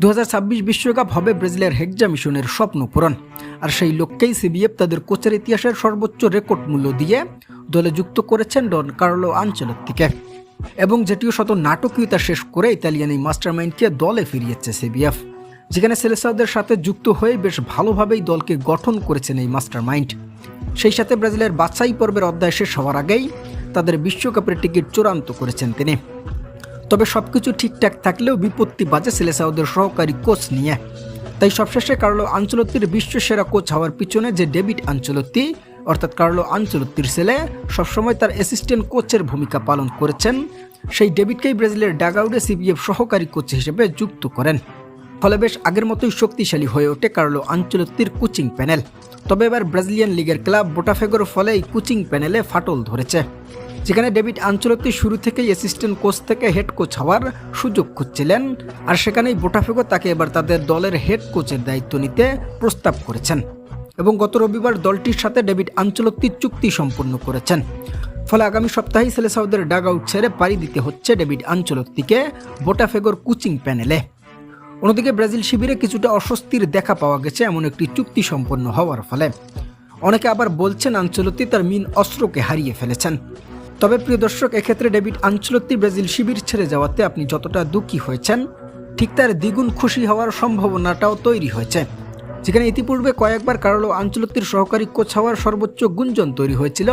দু বিশ্বকাপ হবে ব্রাজিলের হেক্সা মিশনের স্বপ্ন পূরণ। আর সেই লক্ষ্যেই সিবিএফ তাদের কোচের ইতিহাসের সর্বোচ্চ রেকর্ড মূল্য দিয়ে দলে যুক্ত করেছেন ডন কার্লো আঞ্চলত্তিকে। এবং যেটিও শত নাটকীয়তা শেষ করে ইতালিয়ান এই মাস্টারমাইন্ডকে দলে ফিরিয়েছে সিবিএফ। যেখানে সেলেসাওদের সাথে যুক্ত হয়ে বেশ ভালোভাবেই দলকে গঠন করেছেন এই মাস্টারমাইন্ড। সেই সাথে ব্রাজিলের বাছাই পর্বের অধ্যায় শেষ হওয়ার আগেই তাদের বিশ্বকাপের টিকিট চূড়ান্ত করেছেন তিনি। তবে সবকিছু ঠিকঠাক থাকলেও বিপত্তি বাজে সেলেসাউদের সহকারী কোচ নিয়ে। তাই সবশেষে কার্লো আঞ্চলত্তির বিশ্বসেরা কোচ হওয়ার পিছনে যে ডেভিড আঞ্চলত্তি, অর্থাৎ কার্লো আঞ্চলত্তির ছেলে, সবসময় তার অ্যাসিস্ট্যান্ট কোচের ভূমিকা পালন করেছেন, সেই ডেভিডকেই ব্রাজিলের ডাগাউডে সিবিএফ সহকারী কোচ হিসেবে যুক্ত করেন। ফলে বেশ আগের মতোই শক্তিশালী হয়ে ওঠে কার্লো আঞ্চলত্তির কোচিং প্যানেল তবে এবার ব্রাজিলিয়ান লিগের ক্লাব বোটাফেগোর ফলে এই কোচিং প্যানেলে ফাটল ধরেছে। যেখানে ডেভিড আঞ্চলত্তি শুরু থেকেই অ্যাসিস্ট্যান্ট কোচ থেকে হেড কোচ হওয়ার সুযোগ খুঁজছিলেন, আর সেখানেই বোটাফেগো তাকে এবার তাদের দলের হেড কোচের দায়িত্ব নিতে প্রস্তাব করেছেন। এবং গত রবিবার দলটির সাথে ডেভিড আঞ্চলত্তি চুক্তি সম্পন্ন করেছেন। ফলে আগামী সপ্তাহেই সেলেসাউদের ডাগ আউট ছেড়ে পাড়ি দিতে হচ্ছে ডেভিড আঞ্চলত্তিকে বোটাফেগোর কোচিং প্যানেলে। অন্যদিকে ব্রাজিল শিবিরে কিছুটা অস্বস্তির দেখা পাওয়া গেছে এমন একটি চুক্তি সম্পন্ন হওয়ার ফলে। অনেকে আবার বলছেন আঞ্চলত্তি তার মিন অস্ত্রকে হারিয়ে ফেলেছেন। তবে প্রিয় দর্শক, এক্ষেত্রে ডেভিড আঞ্চলত্তি ব্রাজিল শিবির ছেড়ে যাওয়াতে আপনি যতটা দুঃখী হয়েছেন, ঠিক তার দ্বিগুণ খুশি হওয়ার সম্ভাবনাটাও তৈরি হয়েছে। যেখানে ইতিপূর্বে কয়েকবার কারলো আঞ্চলত্তির সহকারী কোচ হওয়ার সর্বোচ্চ গুঞ্জন তৈরি হয়েছিল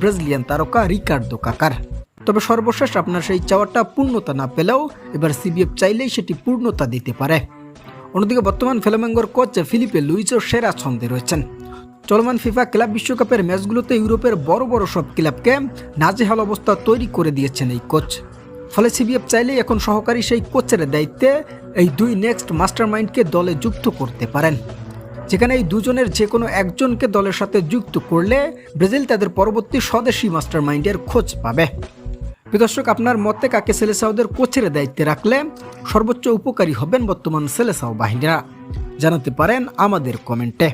ব্রাজিলিয়ান তারকা রিকার্ডো কাকার। তবে সর্বশেষ আপনার সেই চাওয়াটা পূর্ণতা না পেলেও এবার সিবিএফ চাইলেই সেটি পূর্ণতা দিতে পারে। অন্যদিকে বর্তমান ফেলামেঙ্গোর কোচ ফিলিপে লুইজও সেরা ছন্দে রয়েছেন। চলমান ফিফা ক্লাব বিশ্বকাপের ম্যাচগুলোতে ইউরোপের বড় বড় সব ক্লাবকে নাজেহাল অবস্থা তৈরি করে দিয়েছেন এই কোচ। ফলে সিবিএফ চাইলেই এখন সহকারী সেই কোচের দায়িত্বে এই দুই নেক্সট মাস্টারমাইন্ডকে দলে যুক্ত করতে পারেন। যেখানে এই দুজনের যে কোনো একজনকে দলের সাথে যুক্ত করলে ব্রাজিল তাদের পরবর্তী স্বদেশি মাস্টারমাইন্ডের খোঁজ পাবে। দর্শক, আপনার মতে কাকে সেলেসাউদের কোচের দায়িত্বে রাখলে সর্বোচ্চ উপকারী হবেন বর্তমান সেলেসাও বাহিনীরা? জানাতে পারেন আমাদের কমেন্টে।